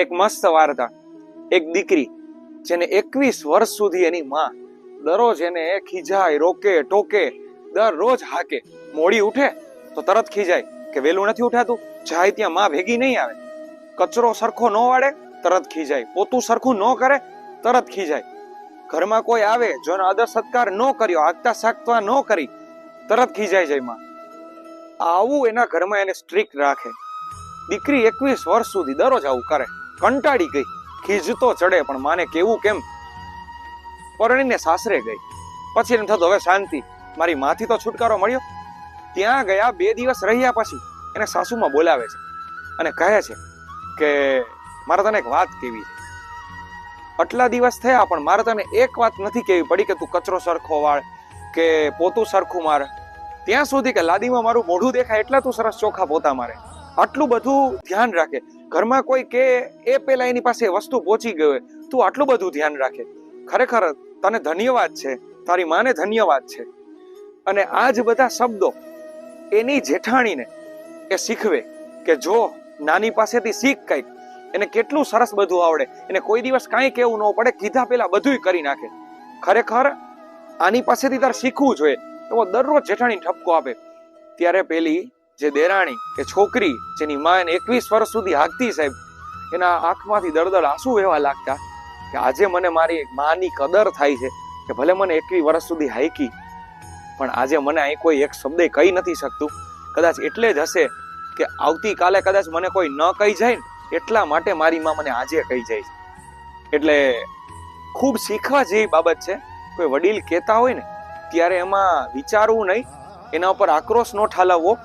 એક મસ્ત વાર્તા એક દીકરી જેને એકવીસ વર્ષ સુધી એની માં દરરોજ એને ખીજાય, રોકે, ટોકે, દરરોજ હાકે. મોડી ઉઠે તો તરત ખીજાય કે વેલું નથી ઉઠાતું, જાય ત્યાં માં ભેગી નહીં આવે. કચરો સરખો ન વાળે, તરત ખીજાય. પોતું સરખું ન કરે, તરત ખીજાય. ઘરમાં કોઈ આવે, જો આદર સત્કાર ન કર્યો, આગતા સાગતા ન કરી, તરત ખીજાય જાય માં. આવું એના ઘરમાં એને સ્ટ્રિક્ટ રાખે. દીકરી એકવીસ વર્ષ સુધી દરરોજ આવું કરે. કંટાળી ગઈ. ખીજતો ચડે, પણ માને કેવું કેમ? પરણીને સાસરે ગઈ. પછી એને થતું, હવે શાંતિ. મારી માથી તો છુટકારો મળ્યો. ત્યાં ગયા બે દિવસ રહ્યા પછી એને સાસુમાં બોલાવે છે અને કહે છે કે, મારે તને એક વાત કેવી છે. આટલા દિવસ થયા, પણ મારે તને એક વાત નથી કેવી પડી કે તું કચરો સરખો વાળ કે પોતું સરખું મારે. ત્યાં સુધી કે લાદીમાં મારું મોઢું દેખાય, એટલા તું સરસ ચોખા પોતા મારે. આટલું બધું ધ્યાન રાખે. ઘરમાં કોઈ કે એ પેલા એની પાસે વસ્તુ પહોંચી ગઈ હોય, તું આટલું બધું ધ્યાન રાખે. ખરેખર તને ધન્યવાદ છે. તારી માને ધન્યવાદ છે. અને આ જ બધા શબ્દો એની જેઠાણીને એ શીખવે કે જો નાની પાસેથી શીખ કંઈક, એને કેટલું સરસ બધું આવડે. એને કોઈ દિવસ કાંઈ કેવું ન પડે, કીધા પેલા બધુંય કરી નાખે. ખરેખર આની પાસેથી તારે શીખવું જોઈએ. એવો દરરોજ જેઠાણી ઠપકો આપે. ત્યારે પેલી જે દેરાણી, કે છોકરી, જેની માં એને એકવીસ વર્ષ સુધી હાકતી સાહેબ, એના આંખમાંથી દળદળ આંસુ એવા લાગતા કે આજે મને મારી માની કદર થાય છે કે ભલે મને એકવી વર્ષ સુધી હાઈકી પણ આજે મને અહીં કોઈ એક શબ્દે કહી નથી શકતું. કદાચ એટલે જ હશે કે આવતીકાલે કદાચ મને કોઈ ન કહી જાય ને, એટલા માટે મારી માં મને આજે કહી જાય છે. એટલે ખૂબ શીખવા જેવી બાબત છે. કોઈ વડીલ કહેતા હોય ને, ત્યારે એમાં વિચારવું નહીં, એના ઉપર આક્રોશ ન ઠાલવવો.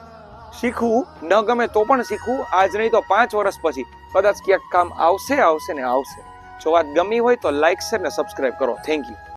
શીખવું? ન ગમે તો પણ શીખવું. આજ નહીં તો પાંચ વર્ષ પછી કદાચ ક્યાંક કામ આવશે આવશે ને આવશે. જો વાત ગમી હોય તો લાઈક શેર ને સબસ્ક્રાઇબ કરો. Thank you